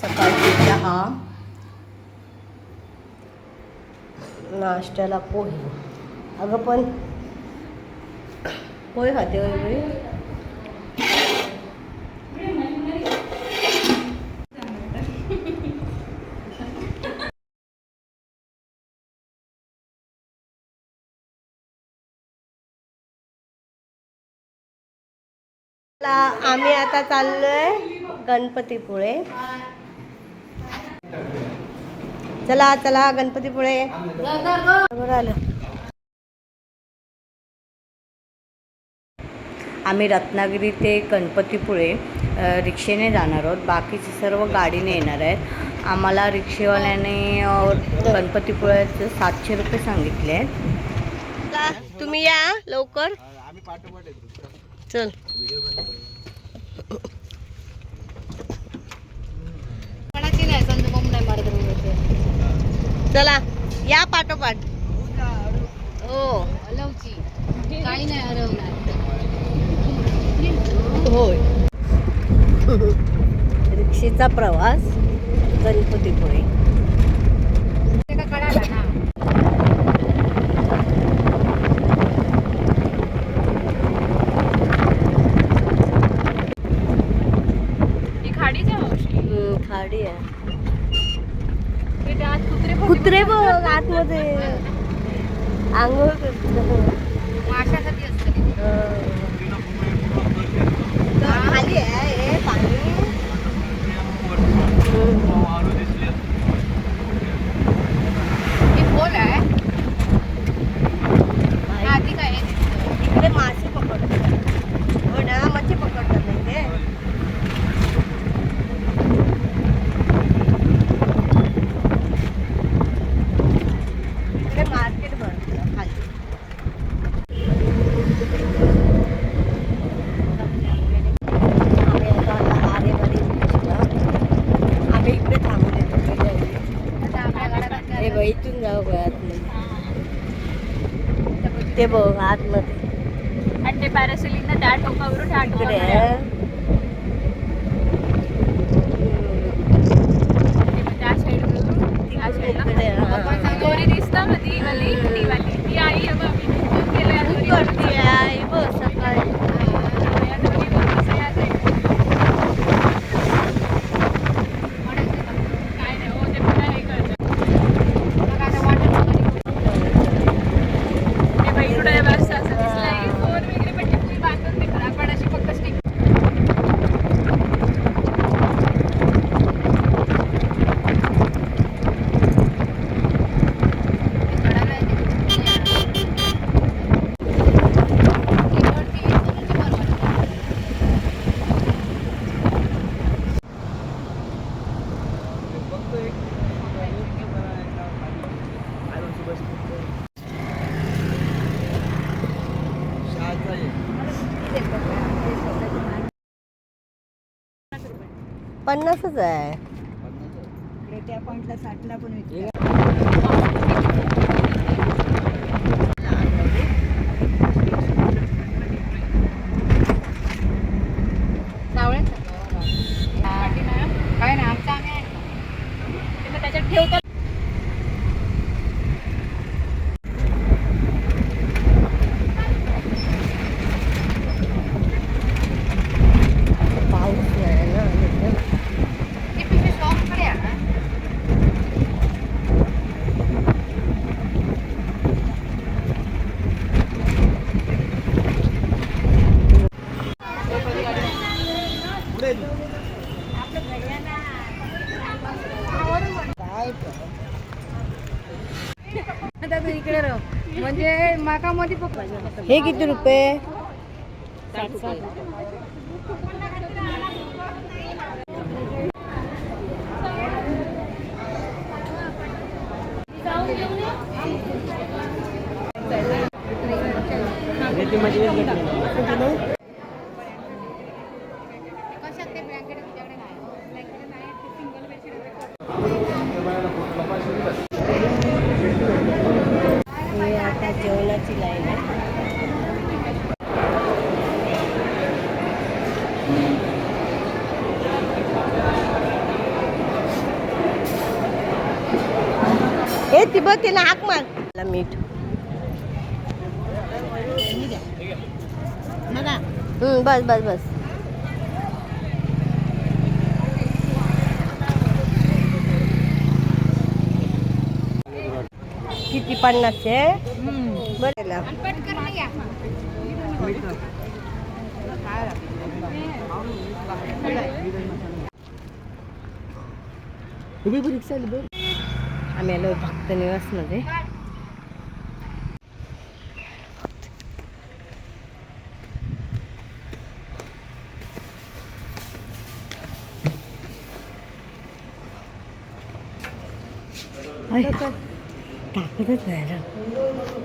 सकाळची चहा. नाश्त्याला पोहे. अगं पण पोहे खाते होय आम्ही आता चाललोय गणपतीपुळे. चला चला गणपतीपुळे. आलं. आम्ही रत्नागिरी ते गणपतीपुळे रिक्षेने जाणार आहोत. बाकीचे सर्व गाडीने येणार आहेत. आम्हाला रिक्षेवाल्याने गणपतीपुळ्याचे सातशे रुपये सांगितले आहेत. तुम्ही या लवकर. चल. चला या पाठोपाठ. हो. काही नाही हरवणार. होय. रिक्षेचा प्रवास गणपतीपुळे. खाडी आहे. कुत्रे कुत्रे बघ आतमध्ये. आंघोळ करतात. माशासाठी असतं ते. तर खाली आहे हे पाणी हम्म. हे खोल आहे बाई, हा ती काय आहे? इकडे मासे पकडतात हो ना मच्छी पकडतात नाही ते इकडे मार्केट भरतं खाली आम्ही आता आला आरेवाडी बीचला. आम्ही इकडे थांबले आता आपल्या गाड्या हे बघ इथून जाऊ बघ आतमध्ये ते बघ आतमध्ये आणि ते पॅरासिलिंग ना त्या टोकावरून इकडे. हम्म. त्या साईडवरून तिकडे हा. दोरी दिसतं ना पन्नासच आहे. त्या पॉइंटला साठला पण काय नाही आमचा आम्ही आहे. ते मग त्याच्यात ठेवतो पाऊस आहे ना एकदम. ती पिशवी स्टॉककडे आहे ना? पुढे तू. आता तू इकडे राह म्हणजे माकामध्ये पकड हे किती रुपये कशात sila ya. eh. Eh, tiba tina akmal. Lamit. Mana? Hmm, bas, bas, bas. Titipan nasi. Hmm. बरं उभी उभी रिक्षा बघ. आम्ही आलो भक्त निवासमध्ये टाकतच नाही